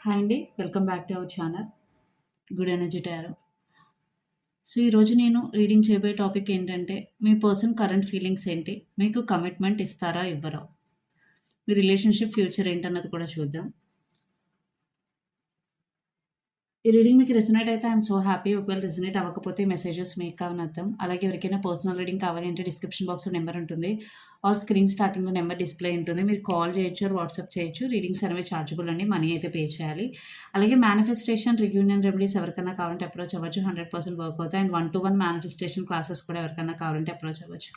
Hi అండి welcome back to our channel good energy tarot so ఈరోజు నేను reading చేయబోయే టాపిక్ ఏంటంటే మీ పర్సన్ కరెంట్ ఫీలింగ్స్ ఏంటి? మీకు కమిట్మెంట్ ఇస్తారా ఇవ్వరా? మీ రిలేషన్షిప్ ఫ్యూచర్ ఏంటన్నది కూడా చూద్దాం. ఈ రీడింగ్ మీకు రెసినేట్ అయితే ఐఎమ్ సో హ్యాపీ ఒకవేళ రెసినేట్ అవ్వకపోతే మెసేజెస్ మీకు కావని అర్థం. అలాగే ఎవరికైనా పర్సనల్ రీడింగ్ కావాలి అంటే డిస్క్రిప్షన్ బాక్స్లో నెంబర్ ఉంటుంది. ఆర్ స్క్రీన్ స్టార్టింగ్లో నెంబర్ డిస్ప్లే ఉంటుంది. మీరు కాల్ చేయొచ్చు వాట్సాప్ చేయొచ్చు. రీడింగ్స్ అనేవి ఛార్జబుల్ అండి. మనీ అయితే పే చేయాలి. అలాగే మేనిఫెస్టేషన్ రియూనియన్ రెమెడీస్ ఎవరికైనా కావాలంటే అప్రోచ్ అవ్వచ్చు. హండ్రెడ్ పర్సెంట్ వర్క్ అవుతాయి. And one to one manifestation classes కూడా ఎవరికైనా కావాలంటే అప్రోచ్ అవ్వచ్చు.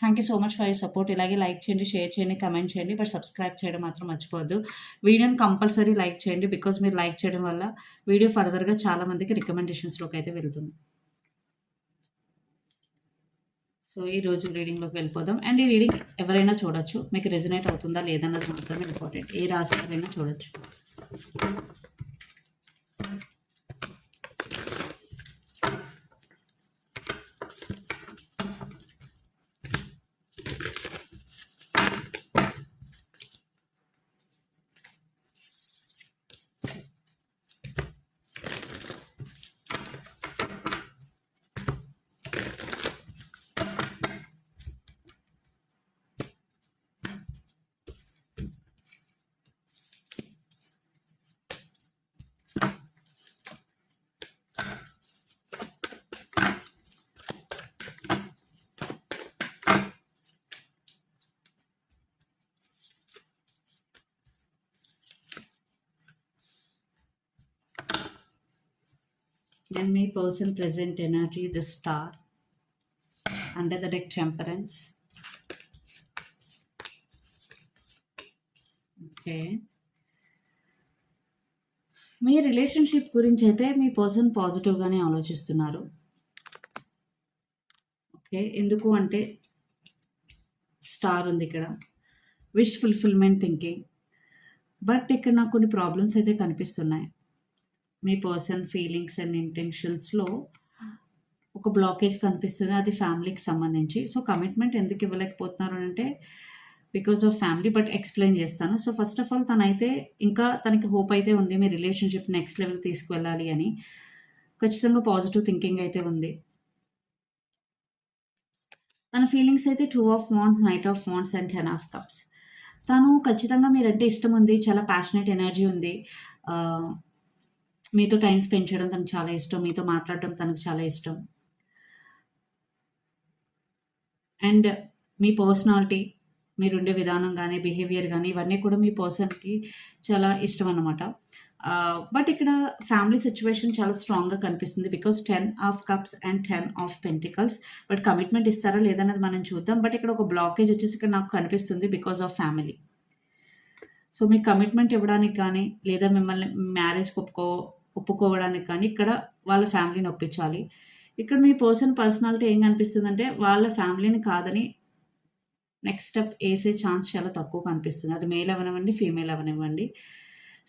Thank you so much for you support ఇలాగే లైక్ చేయండి షేర్ చేయండి కమెంట్ చేయండి బట్ సబ్స్క్రైబ్ చేయడం మాత్రం మర్చిపోవద్దు. వీడియోని కంపల్సరీ లైక్ చేయండి బికాజ్ మీరు లైక్ చేయడం వల్ల వీడియో ఫర్దర్గా చాలా మందికి రికమెండేషన్స్లోకి అయితే వెళ్తుంది. సో ఈ రోజు రీడింగ్లోకి వెళ్ళిపోదాం. అండ్ ఈ రీడింగ్ ఎవరైనా చూడొచ్చు. మీకు రెజినేట్ అవుతుందా లేదన్నది మాత్రమే ఇంపార్టెంట్ ఏ రాసి వారైనా చూడొచ్చు. Then may person present energy the star under the deck temperance. Okay me relationship గురించి అయితే మీ పర్సన్ పాజిటివ్గానే ఆలోచిస్తున్నారు. ఓకే ఎందుకు అంటే స్టార్ ఉంది ఇక్కడ. విష్ ఫుల్ఫిల్మెంట్ థింకింగ్ బట్ ఇక్కడ నాకు కొన్ని ప్రాబ్లమ్స్ అయితే కనిపిస్తున్నాయి. మీ పర్సన్ ఫీలింగ్స్ అండ్ ఇంటెన్షన్స్లో ఒక బ్లాకేజ్ కనిపిస్తుంది. అది ఫ్యామిలీకి సంబంధించి. సో కమిట్మెంట్ ఎందుకు ఇవ్వలేకపోతున్నారు అంటే because of family but explain చేస్తాను. సో ఫస్ట్ ఆఫ్ ఆల్ తనైతే ఇంకా తనకి హోప్ అయితే ఉంది మీ రిలేషన్షిప్ నెక్స్ట్ లెవెల్ తీసుకువెళ్ళాలి అని. ఖచ్చితంగా పాజిటివ్ థింకింగ్ అయితే ఉంది. తన ఫీలింగ్స్ అయితే two of wands knight of wands and ten of cups. తను ఖచ్చితంగా మీరంటే ఇష్టం ఉంది చాలా ప్యాషనెట్ ఎనర్జీ ఉంది. మీతో టైం స్పెండ్ చేయడం తనకు చాలా ఇష్టం. మీతో మాట్లాడడం తనకు చాలా ఇష్టం. అండ్ మీ పర్సనాలిటీ మీరుండే విధానం కానీ బిహేవియర్ కానీ ఇవన్నీ కూడా మీ పర్సన్కి చాలా ఇష్టం అనమాట బట్ ఇక్కడ ఫ్యామిలీ సిచ్యువేషన్ చాలా స్ట్రాంగ్గా కనిపిస్తుంది. Because ten of cups and ten of pentacles. But commitment ఇస్తారా లేదన్నది మనం చూద్దాం. బట్ ఇక్కడ ఒక బ్లాకేజ్ వచ్చేసి ఇక్కడ నాకు కనిపిస్తుంది బికాస్ ఆఫ్ ఫ్యామిలీ. సో మీకు కమిట్మెంట్ ఇవ్వడానికి కానీ లేదా మిమ్మల్ని మ్యారేజ్ ఒప్పుకో ఒప్పుకోవడానికి కానీ ఇక్కడ వాళ్ళ ఫ్యామిలీని ఒప్పించాలి. ఇక్కడ మీ పర్సన్ పర్సనాలిటీ ఏం కనిపిస్తుందంటే వాళ్ళ ఫ్యామిలీని కాదని నెక్స్ట్ స్టెప్ వేసే ఛాన్స్ చాలా తక్కువ కనిపిస్తుంది. అది మేల్ అవనివ్వండి ఫీమేల్ అవనివ్వండి.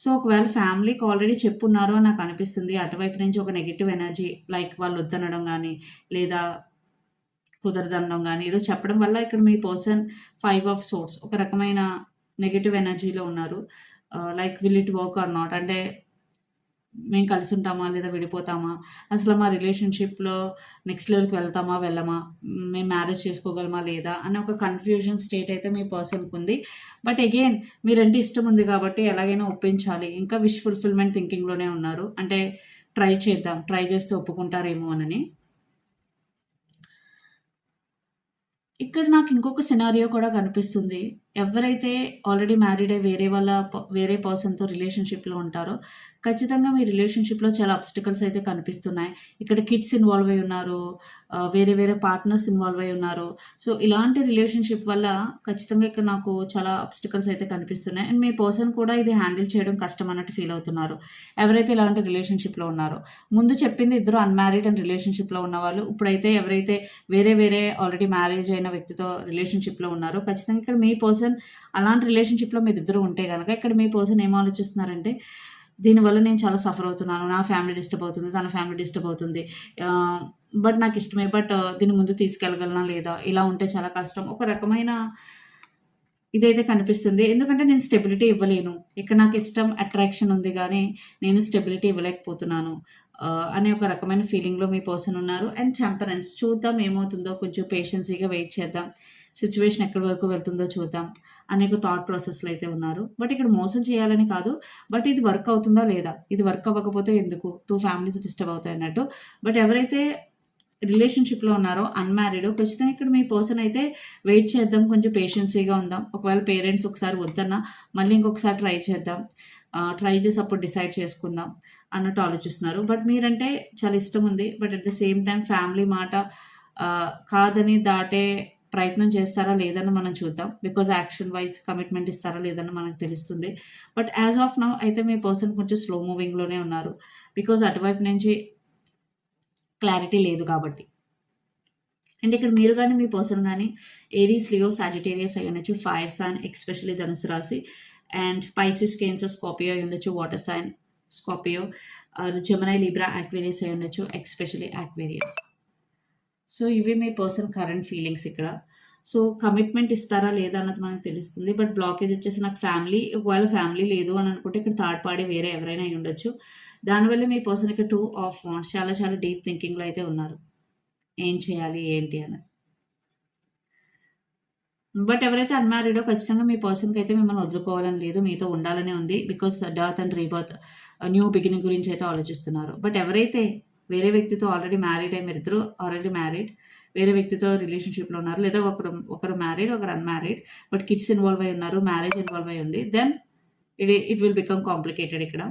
సో ఒకవేళ ఫ్యామిలీకి ఆల్రెడీ చెప్పున్నారు అని నాకు అనిపిస్తుంది. అటువైపు నుంచి ఒక నెగిటివ్ ఎనర్జీ లైక్ వాళ్ళు వద్దనడం కానీ లేదా కుదరదనడం కానీ ఏదో చెప్పడం వల్ల ఇక్కడ మీ పర్సన్ ఫైవ్ ఆఫ్ సోర్స్ ఒక రకమైన నెగిటివ్ ఎనర్జీలో ఉన్నారు. Like will it work or not? అంటే మేము కలిసి ఉంటామా లేదా విడిపోతామా? అసలు మా రిలేషన్షిప్లో నెక్స్ట్ లెవెల్కి వెళ్తామా వెళ్ళమా? మేము మ్యారేజ్ చేసుకోగలమా లేదా? అనే ఒక కన్ఫ్యూజన్ స్టేట్ అయితే మీ పర్సన్కి ఉంది. బట్ అగైన్ మీరంటే ఇష్టం ఉంది కాబట్టి ఎలాగైనా ఒప్పించాలి. ఇంకా విష్ ఫుల్ఫిల్మెంట్ థింకింగ్లోనే ఉన్నారు. అంటే ట్రై చేద్దాం. ట్రై చేస్తే ఒప్పుకుంటారేమో అని ఇక్కడ నాకు ఇంకొక సినారియో కూడా కనిపిస్తుంది. ఎవరైతే ఆల్రెడీ మ్యారీడ్ అయ్యి వేరే వాళ్ళ వేరే పర్సన్తో రిలేషన్షిప్లో ఉంటారో ఖచ్చితంగా మీ రిలేషన్షిప్లో చాలా అబ్స్టికల్స్ అయితే కనిపిస్తున్నాయి. ఇక్కడ కిడ్స్ ఇన్వాల్వ్ అయి ఉన్నారు వేరే వేరే పార్ట్నర్స్ ఇన్వాల్వ్ అయి ఉన్నారు. సో ఇలాంటి రిలేషన్షిప్ వల్ల ఖచ్చితంగా ఇక్కడ నాకు చాలా అబ్స్టికల్స్ అయితే కనిపిస్తున్నాయి. అండ్ మీ పర్సన్ కూడా ఇది హ్యాండిల్ చేయడం కష్టం అన్నట్టు ఫీల్ అవుతున్నారు. ఎవరైతే ఇలాంటి రిలేషన్షిప్లో ఉన్నారో. ముందు చెప్పింది ఇద్దరు అన్మ్యారీడ్ అండ్ రిలేషన్షిప్లో ఉన్నవాళ్ళు. ఇప్పుడైతే ఎవరైతే వేరే వేరే ఆల్రెడీ మ్యారేజ్ అయిన వ్యక్తితో రిలేషన్షిప్లో ఉన్నారో ఖచ్చితంగా ఇక్కడ మీ పర్సన్ అలాంటి రిలేషన్షిప్లో మీరు ఇద్దరు ఉంటే కనుక ఇక్కడ మీ పర్సన్ ఏం ఆలోచిస్తున్నారంటే దీనివల్ల నేను చాలా సఫర్ అవుతున్నాను నా ఫ్యామిలీ డిస్టర్బ్ అవుతుంది తన ఫ్యామిలీ డిస్టర్బ్ అవుతుంది బట్ నాకు ఇష్టమే బట్ దీని ముందు తీసుకెళ్ళగలనా లేదా ఇలా ఉంటే చాలా కష్టం ఒక రకమైన ఇదైతే కనిపిస్తుంది. ఎందుకంటే నేను స్టెబిలిటీ ఇవ్వలేను. ఇక్కడ నాకు ఇష్టం అట్రాక్షన్ ఉంది కానీ నేను స్టెబిలిటీ ఇవ్వలేకపోతున్నాను. అనే ఒక రకమైన ఫీలింగ్‌లో మీ పర్సన్ ఉన్నారు. అండ్ టెంపరెన్స్ చూద్దాం ఏమవుతుందో కొంచెం పేషెన్సీగా వెయిట్ చేద్దాం. సిచ్యువేషన్ ఎక్కడి వరకు వెళ్తుందో చూద్దాం. అనేక థాట్ ప్రాసెస్‌లో అయితే ఉన్నారు. బట్ ఇక్కడ మోసం చేయాలని కాదు. బట్ ఇది వర్క్ అవుతుందా లేదా? ఇది వర్క్ అవ్వకపోతే ఎందుకు? టూ ఫ్యామిలీస్ డిస్టర్బ్ అవుతాయి అన్నట్టు. బట్ ఎవరైతే రిలేషన్‌షిప్‌లో ఉన్నారో అన్‌మ్యారీడ్ ఖచ్చితంగా ఇక్కడ మీ పర్సన్ అయితే వెయిట్ చేద్దాం. కొంచెం పేషెన్సీగా ఉందాం. ఒకవేళ పేరెంట్స్ ఒకసారి వద్దన్నా మళ్ళీ ఇంకొకసారి ట్రై చేద్దాం. ట్రై చేసి అప్పుడు డిసైడ్ చేసుకుందాం అన్నట్టు ఆలోచిస్తున్నారు. బట్ మీరంటే చాలా ఇష్టం ఉంది. But at the same time family మాట కాదని దాటే ప్రయత్నం చేస్తారా లేదని మనం చూద్దాం. బికాజ్ యాక్షన్ వైస్ కమిట్మెంట్ ఇస్తారా లేదని మనకు తెలుస్తుంది. బట్ యాజ్ ఆఫ్ నౌ అయితే మీ పర్సన్ కొంచెం స్లో మూవింగ్‌లోనే ఉన్నారు. బికాజ్ అటువైపు నుంచి క్లారిటీ లేదు కాబట్టి. అండ్ ఇక్కడ మీరు కానీ మీ పర్సన్ కానీ ఏరీస్, లియో, సాజిటేరియస్ అయ్యుండొచ్చు. ఫైర్ సైన్ ఎస్పెషల్లీ ధనుసు రాశి అండ్ పైసిస్, కేన్సర్, స్కాపియో అయి ఉండొచ్చు water sign Scorpio Gemini Libra Aquarius అయి ఉండొచ్చు ఎక్స్పెషలీ యాక్వేరియస్ సో, ఇవి మీ పర్సన్ కరెంట్ ఫీలింగ్స్ ఇక్కడ. సో, కమిట్మెంట్ ఇస్తారా లేదా అన్నది మనకు తెలుస్తుంది. బట్ బ్లాకేజ్ వచ్చేసి నాకు ఫ్యామిలీ ఒకవేళ ఫ్యామిలీ లేదు అని అనుకుంటే ఇక్కడ థర్డ్ పార్టీ వేరే ఎవరైనా అయి ఉండొచ్చు దానివల్ల మీ పర్సన్ ఇక్కడ టూ ఆఫ్ వాండ్స్ చాలా చాలా డీప్ థింకింగ్‌లో అయితే ఉన్నారు. ఏం చేయాలి? ఏంటి అని. బట్ ఎవరైతే అన్‌మ్యారీడో ఖచ్చితంగా మీ పర్సన్కి అయితే మిమ్మల్ని వదులుకోవాలని లేదు. మీతో ఉండాలనే ఉంది. బికాస్ డర్త్ అండ్ రీబర్త్ న్యూ బిగినింగ్ గురించి అయితే ఆలోచిస్తున్నారు. బట్ ఎవరైతే వేరే వ్యక్తితో ఆల్రెడీ మ్యారీడ్ మీరు ఇద్దరు ఆల్రెడీ మ్యారీడ్. వేరే వ్యక్తితో రిలేషన్‌షిప్‌లో ఉన్నారు. లేదా ఒకరు ఒకరు మ్యారీడ్, ఒకరు అన్‌మ్యారీడ్. బట్ కిడ్స్ ఇన్వాల్వ్ అయ్యి ఉన్నారు. మ్యారేజ్ ఇన్వాల్వ్ అయి ఉంది. Then it it will become complicated ఇక్కడ.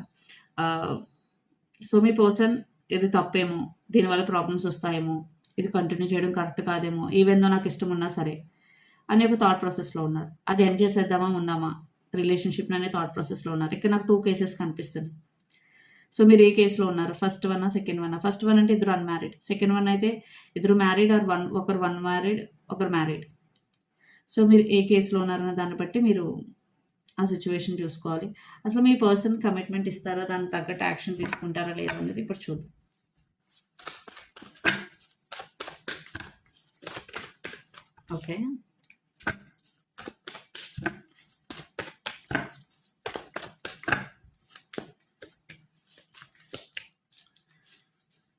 సో, మీ పర్సన్ ఇది తప్పేమో, దీనివల్ల ప్రాబ్లమ్స్ వస్తాయేమో, ఇది కంటిన్యూ చేయడం కరెక్ట్ కాదేమో, ఈవెన్ దో నాకు ఇష్టం ఉన్నా సరే అనే ఒక థాట్ ప్రాసెస్‌లో ఉన్నారు. అది ఎండ్ చేసేద్దామా? ఉందామా? రిలేషన్షిప్ అనే థాట్ ప్రాసెస్‌లో ఉన్నారు. ఇక్కడ నాకు టూ కేసెస్ కనిపిస్తున్నాయి. సో, మీరు ఏ కేసులో ఉన్నారు? First one second one first one అంటే ఇద్దరు అన్‌మ్యారీడ్. సెకండ్ వన్ అయితే ఇద్దరు మ్యారీడ్ ఆర్ వన్ ఒకరు వన్ మ్యారీడ్, ఒకరు మ్యారీడ్. సో, మీరు ఏ కేసులో ఉన్నారన్న దాన్ని బట్టి మీరు ఆ సిచ్యువేషన్ చూసుకోవాలి. అసలు మీ పర్సన్ కమిట్మెంట్ ఇస్తారా? దానికి తగ్గట్టు యాక్షన్ తీసుకుంటారా లేదా అనేది ఇప్పుడు చూద్దాం. Okay.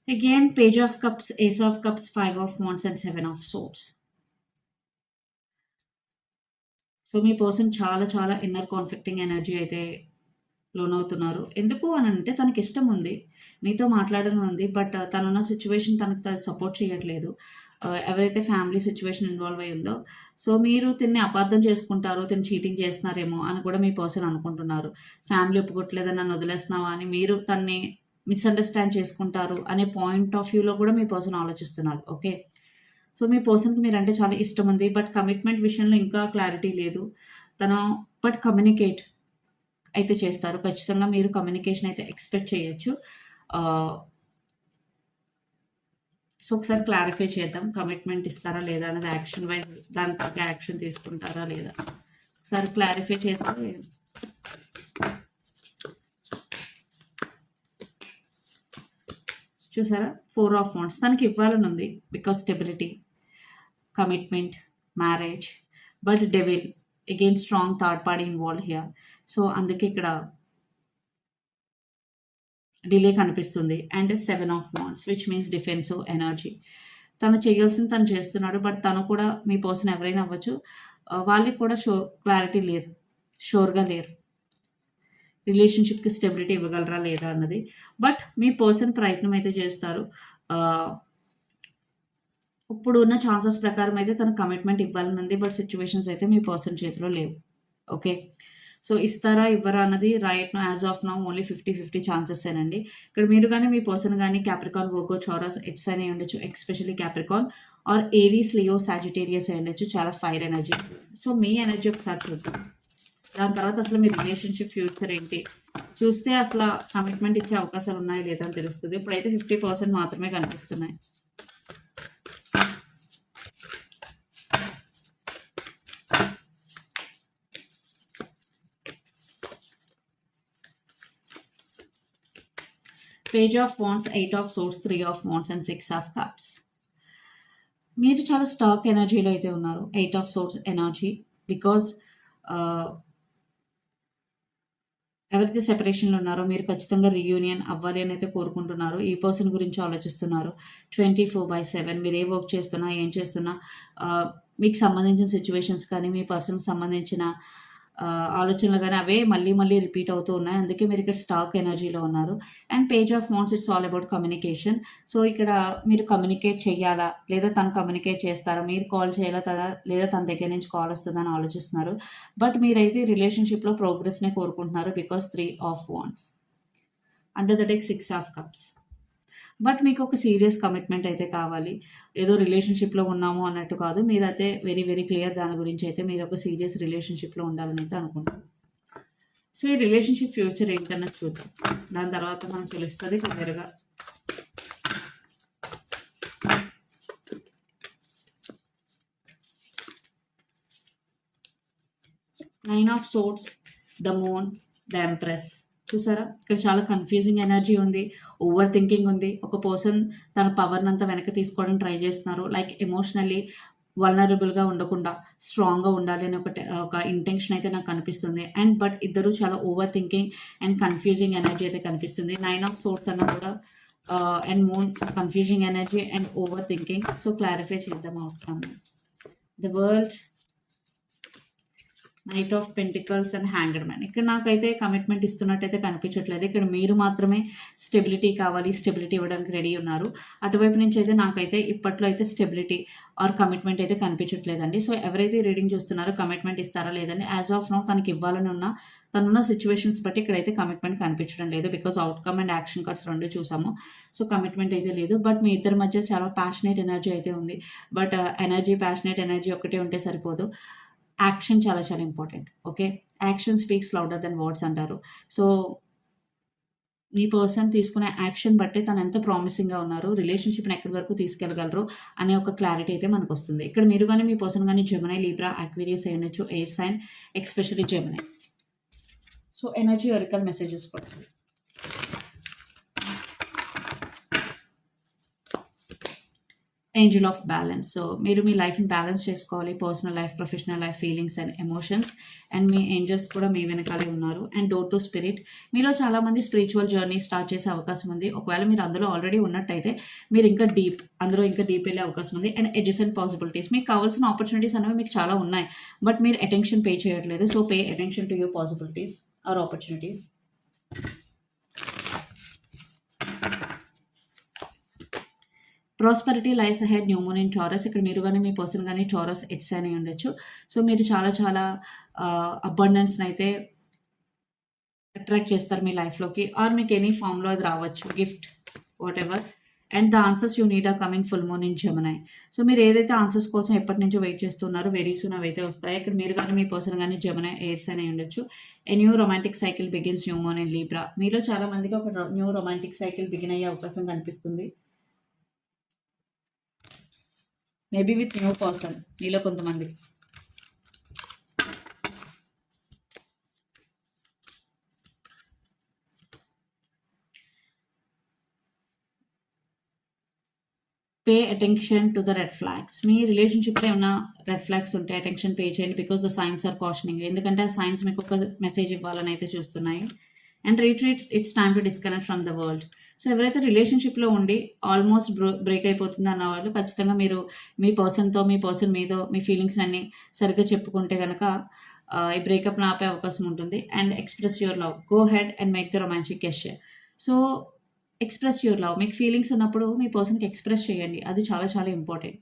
Again, page of cups, ace of cups, five of wands, and seven of swords. So, me person చాలా చాలా ఇన్నర్ కాన్‌ఫ్లిక్టింగ్ ఎనర్జీ అయితే లోనవుతున్నారు. ఎందుకు అని అంటే తనకి ఇష్టం ఉంది. మీతో మాట్లాడడం ఉంది. బట్ uh, తనున్న సిచ్యువేషన్ తనకు తను సపోర్ట్ చేయట్లేదు. Uh, ఎవరైతే ఫ్యామిలీ సిచ్యువేషన్ ఇన్వాల్వ్ అయి ఉందో, సో, మీరు తిన్ని అపార్థం చేసుకుంటారు. తిని చీటింగ్ చేస్తున్నారేమో అని కూడా మీ పర్సన్ అనుకుంటున్నారు. ఫ్యామిలీ ఒప్పుకోవట్లేదని నన్ను వదిలేస్తున్నావా అని మీరు తన్ని మిస్‌అండర్‌స్టాండ్ చేసుకుంటారు అనే పాయింట్ ఆఫ్ వ్యూలో కూడా మీ పర్సన్ ఆలోచిస్తున్నారు. ఓకే. సో, మీ పర్సన్‌కి మీరంటే చాలా ఇష్టం ఉంది. బట్ కమిట్మెంట్ విషయంలో ఇంకా క్లారిటీ లేదు. తను బట్ కమ్యూనికేట్ అయితే చేస్తారు. ఖచ్చితంగా మీరు కమ్యూనికేషన్ అయితే ఎక్స్‌పెక్ట్ చేయొచ్చు. సో, ఒకసారి క్లారిఫై చేద్దాం. కమిట్మెంట్ ఇస్తారా లేదా అనేది యాక్షన్ వైజ్ దాని తగ్గ యాక్షన్ తీసుకుంటారా లేదా? ఒకసారి క్లారిఫై చేస్తే చూసారా? ఫోర్ ఆఫ్ వాండ్స్ తనకి ఇవ్వాలని ఉంది. Because stability, commitment, marriage but devil again strong third party involve here. So, అందుకే ఇక్కడ డిలే కనిపిస్తుంది. And seven of wands which means defensive energy. తను చేయాల్సింది తను చేస్తున్నాడు. బట్ తను కూడా మీ పర్సన్ ఎవరైనా అవ్వచ్చు. వాళ్ళకి కూడా షో క్లారిటీ లేదు. షోర్గా లేరు. రిలేషన్‌షిప్‌కి స్టెబిలిటీ ఇవ్వగలరా లేదా అన్నది. బట్ మీ పర్సన్ ప్రయత్నం అయితే చేస్తారు. ఇప్పుడు ఉన్న ఛాన్సెస్ ప్రకారం అయితే తన కమిట్మెంట్ ఇవ్వాలనుంది బట్ సిచ్యువేషన్స్ అయితే మీ పర్సన్ చేతిలో లేవు. ఓకే. సో, ఇస్తారా? ఇవ్వరా? అన్నది right now as of now only 50, 50 ఛాన్సెసేనండి. ఇక్కడ మీరు కానీ మీ పర్సన్ కానీ క్యాప్రికాన్ వర్గో, టారస్, ఎట్స్ సైన్ ఉండొచ్చు. Especially Capricorn or Aries, Leo, Sagittarius అయ్యి ఉండొచ్చు. చాలా ఫైర్ ఎనర్జీ. సో, మీ ఎనర్జీ ఒకసారి చూద్దాం. దాని తర్వాత అసలు మీ రిలేషన్‌షిప్ ఫ్యూచర్ ఏంటి? చూస్తే అసల కమిట్మెంట్ ఇచ్చే అవకాశాలు ఉన్నాయా లేదా అని తెలుస్తది. ఇప్పుడైతే 50% మాత్రమే కనిపిస్తున్నాయి. Page of wands, eight of swords three of wands and six of cups. మీరు చాలా స్టాక్ ఎనర్జీలో అయితే ఉన్నారు. Eight of swords energy. Because ఎవరైతే సెపరేషన్‌లో ఉన్నారో మీరు ఖచ్చితంగా రీయూనియన్ అవ్వాలి అని అయితే కోరుకుంటున్నారు. ఈ పర్సన్ గురించి ఆలోచిస్తున్నారు. 24/7 మీరు ఏ వర్క్ చేస్తున్నా, ఏం చేస్తున్నా మీకు సంబంధించిన సిచ్యువేషన్స్ కానీ, మీ పర్సన్‌కి సంబంధించిన ఆలోచనలు కానీ అవే మళ్ళీ మళ్ళీ రిపీట్ అవుతూ ఉన్నాయి. అందుకే మీరు ఇక్కడ స్టాక్ ఎనర్జీలో ఉన్నారు. And page of wands it's all about communication. So, ఇక్కడ మీరు కమ్యూనికేట్ చేయాలా? లేదా తను కమ్యూనికేట్ చేస్తారా? మీరు కాల్ చేయాలా? తన లేదా తన దగ్గర నుంచి కాల్ వస్తుందని అని ఆలోచిస్తున్నారు. బట్ మీరైతే రిలేషన్‌షిప్‌లో ప్రోగ్రెస్‌నే కోరుకుంటున్నారు. Because three of wands. Under the deck six of cups. But మీకు ఒక సీరియస్ కమిట్మెంట్ అయితే కావాలి. ఏదో రిలేషన్‌షిప్‌లో ఉన్నాము అన్నట్టు కాదు. మీరైతే వెరీ వెరీ క్లియర్ దాని గురించి అయితే మీరు ఒక సీరియస్ రిలేషన్‌షిప్‌లో ఉండాలని అయితే అనుకుంటున్నారు. సో, ఈ రిలేషన్‌షిప్ ఫ్యూచర్ ఏంటన్నది చూద్దాం. దాని తర్వాత మనకు తెలుస్తుంది క్లియర్‌గా. Nine of swords the moon, the empress. చూసారా? ఇక్కడ చాలా కన్‌ఫ్యూజింగ్ ఎనర్జీ ఉంది. ఓవర్ థింకింగ్ ఉంది. ఒక పర్సన్ తన పవర్ని అంతా వెనక్కి తీసుకోవడం ట్రై చేస్తున్నారు. లైక్ ఎమోషనల్లీ వల్నరబుల్‌గా ఉండకుండా స్ట్రాంగ్‌గా ఉండాలి అనే ఒక ఒక ఇంటెన్షన్ అయితే నాకు కనిపిస్తుంది. అండ్ బట్ ఇద్దరు చాలా over thinking and confusing energy అయితే కనిపిస్తుంది. నైన్ ఆఫ్ సోర్స్ అన్న కూడా and moon confusing energy and over thinking. So, clarify చేద్దాం అవుతాము the world knight of pentacles and hanger man. ఇక్కడ నాకైతే కమిట్మెంట్ ఇస్తున్నట్టయితే కనిపించట్లేదు. ఇక్కడ మీరు మాత్రమే స్టెబిలిటీ కావాలి, స్టెబిలిటీ ఇవ్వడానికి రెడీ ఉన్నారు. అటువైపు నుంచి అయితే నాకైతే ఇప్పట్లో అయితే స్టెబిలిటీ ఆర్ కమిట్మెంట్ అయితే కనిపించట్లేదండి. సో, ఎవరైతే రీడింగ్ చూస్తున్నారో కమిట్మెంట్ ఇస్తారా లేదని యాజ్ ఆఫ్ నౌ తనకి ఇవ్వాలని ఉన్న తనున్న సిచ్యువేషన్స్ బట్టి ఇక్కడైతే కమిట్మెంట్ కనిపించడం లేదు. Because outcome and action cards రెండు చూసాము. సో, కమిట్మెంట్ అయితే లేదు. బట్ మీ ఇద్దరి మధ్య చాలా ప్యాషనేట్ ఎనర్జీ అయితే ఉంది. బట్ ఎనర్జీ ప్యాషనేట్ ఎనర్జీ ఒకటే ఉంటే సరిపోదు. యాక్షన్ చాలా చాలా important. Okay. Action speaks louder than words అంటారు. సో మీ పర్సన్ తీసుకునే యాక్షన్ బట్టే తను ఎంత ప్రామిసింగ్‌గా ఉన్నారు. రిలేషన్‌షిప్‌ని ఎక్కడి వరకు తీసుకెళ్ళగలరు అనే ఒక క్లారిటీ అయితే మనకు వస్తుంది ఇక్కడ మీరు కానీ మీ పర్సన్ కానీ జెమినీ, లీబ్రా అక్వేరియస్ అయ్యుండొచ్చు. Air sign especially Gemini. So, energy oracle messages పడుతుంది ఏంజెల్ ఆఫ్ బ్యాలెన్స్. సో, మీరు మీ లైఫ్‌ని బ్యాలెన్స్ చేసుకోవాలి. Personal life, professional life, feelings and emotions. And me angels కూడా మీ వెనకాలే ఉన్నారు. And door to spirit. మీలో చాలామంది స్పిరిచువల్ జర్నీ స్టార్ట్ చేసే అవకాశం ఉంది. ఒకవేళ మీరు అందులో ఆల్రెడీ ఉన్నట్టయితే మీరు ఇంకా డీప్ అందులో ఇంకా డీప్ వెళ్ళే అవకాశం ఉంది. And adjacent possibilities. మీకు కావాల్సిన ఆపర్చునిటీస్ అనేవి మీకు చాలా ఉన్నాయి. బట్ మీరు అటెన్షన్ పే చేయట్లేదు. So, pay attention to your possibilities or opportunities. Prosperity lies ahead new moon in Taurus. ఇక్కడ మీరు కానీ మీ పర్సన్ కానీ టారస్ ఎట్స్ అని ఉండొచ్చు. సో, మీరు చాలా చాలా అబండెన్స్ని అయితే అట్రాక్ట్ చేస్తారు మీ లైఫ్‌లోకి. ఆర్ మీకు ఎనీ ఫార్మ్‌లో అది రావచ్చు. Gift whatever. And the answers you need are coming full moon in Gemini. So, మీరు ఏదైతే ఆన్సర్స్ కోసం ఎప్పటినుంచో వెయిట్ చేస్తున్నారో వెరీ సూన్ అవైతే వస్తాయి. ఇక్కడ మీరు కానీ మీ పర్సన్ కానీ జెమినీ, ఎయిర్స్ అనే ఉండొచ్చు. A new romantic cycle begins new moon in Libra మీలో చాలా మందికి ఒక న్యూ రొమాంటిక్ సైకిల్ బిగిన్ అయ్యే అవకాశం కనిపిస్తుంది. మేబీ విత్ న్యూ పర్సన్ మీలో కొంతమందికి. Pay attention to the red flags. మీ రిలేషన్‌షిప్‌లో ఏమన్నా రెడ్ ఫ్లాగ్స్ ఉంటే అటెన్షన్ పే చేయండి. Because the signs are cautioning. ఎందుకంటే ఆ సైన్స్ మీకు ఒక మెసేజ్ ఇవ్వాలని అయితే చూస్తున్నాయి. And retreat it's time to disconnect from the world. So, ఎవరైతే రిలేషన్‌షిప్‌లో ఉండి ఆల్మోస్ట్ బ్రో బ్రేక్ అయిపోతుంది అన్న వాళ్ళు ఖచ్చితంగా మీరు మీ పర్సన్‌తో, మీ పర్సన్ మీతో మీ ఫీలింగ్స్ అన్నీ సరిగ్గా చెప్పుకుంటే కనుక ఈ బ్రేకప్‌ని ఆపే అవకాశం ఉంటుంది. And express your love. Go ahead and make the romantic gesture. So, express your love. మీకు ఫీలింగ్స్ ఉన్నప్పుడు మీ పర్సన్‌కి ఎక్స్‌ప్రెస్ చేయండి. అది చాలా చాలా ఇంపార్టెంట్.